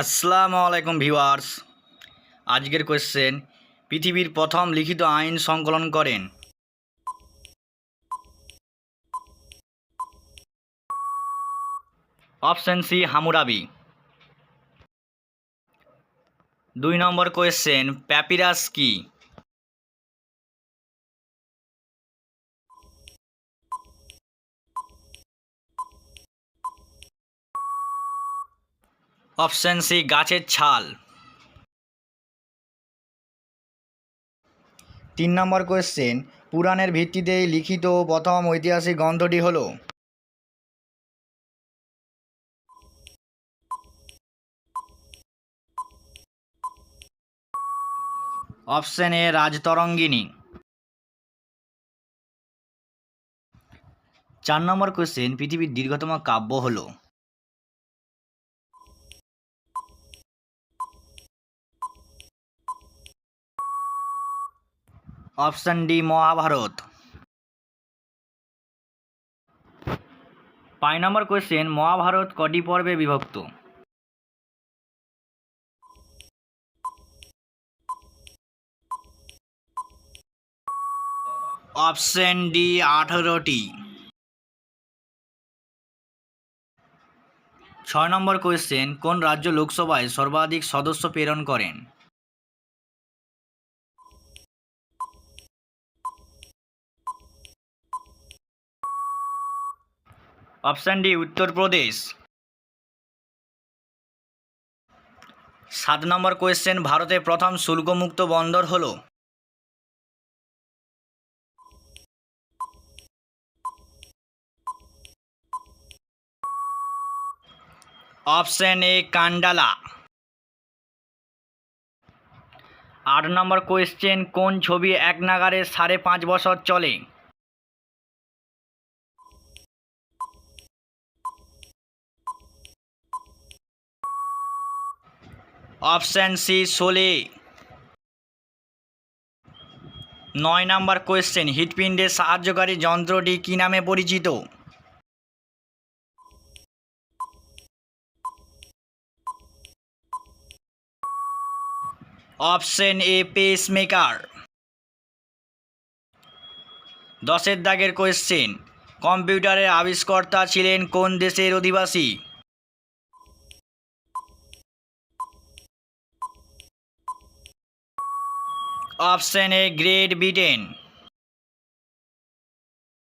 আসসালামু আলাইকুম ভিউয়ার্স। আজকের কোয়েশ্চেন পৃথিবীর প্রথম লিখিত আইন সংকলন করেন। Option C, Hammurabi. দুই নম্বর কোয়েশ্চেন প্যাপিরাস কি? অপশন সি, গাছের ছাল। তিন নম্বর কোয়েশ্চেন পুরাণের ভিত্তিতে লিখিত প্রথম ঐতিহাসিক গ্রন্থটি হল? Option A, Rajatarangini. চার নম্বর কোয়েশ্চেন পৃথিবীর দীর্ঘতম কাব্য হলো? Option D, Mahabharata. পাঁচ নম্বর কোয়েশ্চেন মহাভারত কটি পর্বে বিভক্ত? অপশন ডি, আঠারোটি। ছয় নম্বর কোয়েশ্চেন কোন রাজ্য লোকসভায় সর্বাধিক সদস্য প্রেরণ করেন? অপশান ডি উত্তরপ্রদেশ সাত নম্বর কোয়েশ্চেন ভারতের প্রথম শুল্কমুক্ত বন্দর হল? Option A, Kandla. আট নম্বর কোয়েশ্চেন কোন ছবি এক নাগারে সাড়ে পাঁচ বছর চলে? অপশান সি শোলে নয় নাম্বার কোয়েশ্চেন হৃৎপিণ্ডের সাহায্যকারী যন্ত্রটি কী নামে পরিচিত? অপশন এ পেস মেকার দশের দাগের কোয়েশ্চেন, কম্পিউটারের আবিষ্কর্তা ছিলেন কোন দেশের অধিবাসী? Option A Great Britain.